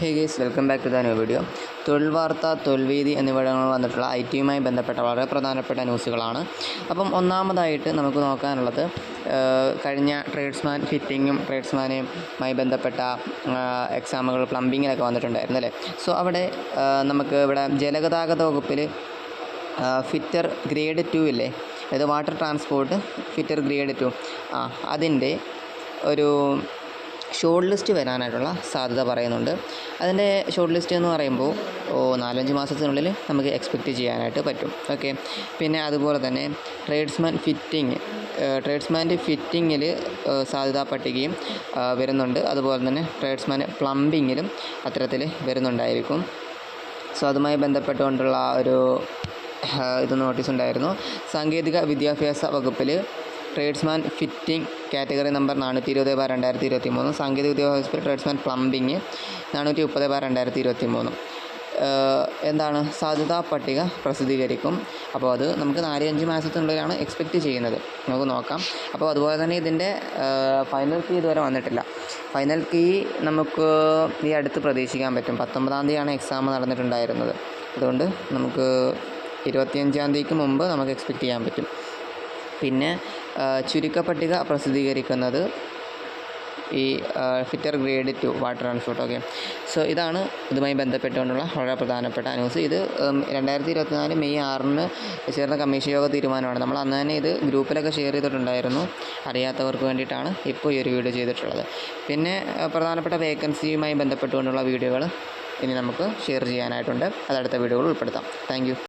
Guys welcome back to the new video തൊഴിൽ വാർത്ത തൊൽവീതി എന്നിവിടങ്ങളിൽ വന്നിട്ടുള്ള ഐ ടിയുമായി ബന്ധപ്പെട്ട വളരെ പ്രധാനപ്പെട്ട ന്യൂസുകളാണ്. അപ്പം ഒന്നാമതായിട്ട് നമുക്ക് നോക്കാനുള്ളത് കഴിഞ്ഞ ട്രേഡ്സ്മാൻ ഫിറ്റിങ്ങും ട്രേഡ്സ്മാനുമായി ബന്ധപ്പെട്ട എക്സാമുകൾ പ്ലംബിങ്ങിലൊക്കെ വന്നിട്ടുണ്ടായിരുന്നു അല്ലേ? സോ അവിടെ നമുക്ക് ഇവിടെ ജലഗതാഗത വകുപ്പിൽ ഫിറ്റർ ഗ്രേഡ് ടു ഇല്ലേ? അതായത് water transport fitter grade two ആ അതിന്റെ ഒരു ഷോർട്ട് ലിസ്റ്റ് വരാനായിട്ടുള്ള സാധ്യത പറയുന്നുണ്ട്. അതിന്റെ ഷോർട്ട് ലിസ്റ്റ് എന്ന് പറയുമ്പോൾ ഓ നാലഞ്ച് മാസത്തിനുള്ളിൽ നമുക്ക് എക്സ്പെക്റ്റ് ചെയ്യാനായിട്ട് പറ്റും. ഓക്കെ പിന്നെ അതുപോലെ തന്നെ ട്രേഡ്സ്മാൻ ഫിറ്റിംഗ് ട്രേഡ്സ്മാന്റെ ഫിറ്റിങ്ങിൽ സാധ്യതാ പട്ടികയും വരുന്നുണ്ട്. അതുപോലെ തന്നെ ട്രേഡ്സ്മാൻ പ്ലംബിങ്ങിലും അത്തരത്തിൽ വരുന്നുണ്ടായിരിക്കും. സോ അതുമായി ബന്ധപ്പെട്ടുകൊണ്ടുള്ള ഒരു ഇത് നോട്ടീസ് ഉണ്ടായിരുന്നു. സാങ്കേതിക വിദ്യാഭ്യാസ വകുപ്പിൽ ട്രേഡ്സ്മാൻ ഫിറ്റിംഗ് കാറ്റഗറി നമ്പർ നാനൂറ്റി ഇരുപത് ബാർ രണ്ടായിരത്തി ഇരുപത്തി മൂന്ന് സാങ്കേതിക വിദ്യ ഹോസ്പിറ്റൽ ട്രേഡ്സ്മാൻ പ്ലംബിങ് നാനൂറ്റി മുപ്പത് ബാർ രണ്ടായിരത്തി ഇരുപത്തി മൂന്ന് എന്താണ്? സാധ്യതാ പട്ടിക പ്രസിദ്ധീകരിക്കും. അപ്പോൾ അത് നമുക്ക് നാല് അഞ്ച് മാസത്തിനുള്ളിലാണ് എക്സ്പെക്റ്റ് ചെയ്യുന്നത്. നമുക്ക് നോക്കാം. അപ്പോൾ അതുപോലെ തന്നെ ഇതിന്റെ ഫൈനൽ കീ ഇതുവരെ വന്നിട്ടില്ല. ഫൈനൽ കീ നമുക്ക് ഈ അടുത്ത് പ്രതീക്ഷിക്കാൻ പറ്റും. പത്തൊമ്പതാം തീയതിയാണ് എക്സാം നടന്നിട്ടുണ്ടായിരുന്നത്. അതുകൊണ്ട് നമുക്ക് ഇരുപത്തിയഞ്ചാം തീയതിക്ക് മുമ്പ് നമുക്ക് എക്സ്പെക്റ്റ് ചെയ്യാൻ പറ്റും. പിന്നെ ചുരുക്കപ്പട്ടിക പ്രസിദ്ധീകരിക്കുന്നത് ഈ fitter grade two water transport okay so ഇതാണ് ഇതുമായി ബന്ധപ്പെട്ടുകൊണ്ടുള്ള വളരെ പ്രധാനപ്പെട്ട ന്യൂസ് ഇത് രണ്ടായിരത്തി ഇരുപത്തിനാല് മെയ് ആറിന് ചേർന്ന കമ്മീഷൻ യോഗ തീരുമാനമാണ്. നമ്മൾ അന്ന് തന്നെ ഇത് ഗ്രൂപ്പിലൊക്കെ ഷെയർ ചെയ്തിട്ടുണ്ടായിരുന്നു. അറിയാത്തവർക്ക് വേണ്ടിയിട്ടാണ് ഇപ്പോൾ ഈ ഒരു വീഡിയോ ചെയ്തിട്ടുള്ളത്. പിന്നെ പ്രധാനപ്പെട്ട വേക്കൻസിയുമായി ബന്ധപ്പെട്ടുകൊണ്ടുള്ള വീഡിയോകൾ ഇനി നമുക്ക് ഷെയർ ചെയ്യാനായിട്ടുണ്ട്. അത് അടുത്ത വീഡിയോകൾ ഉൾപ്പെടുത്താം. താങ്ക്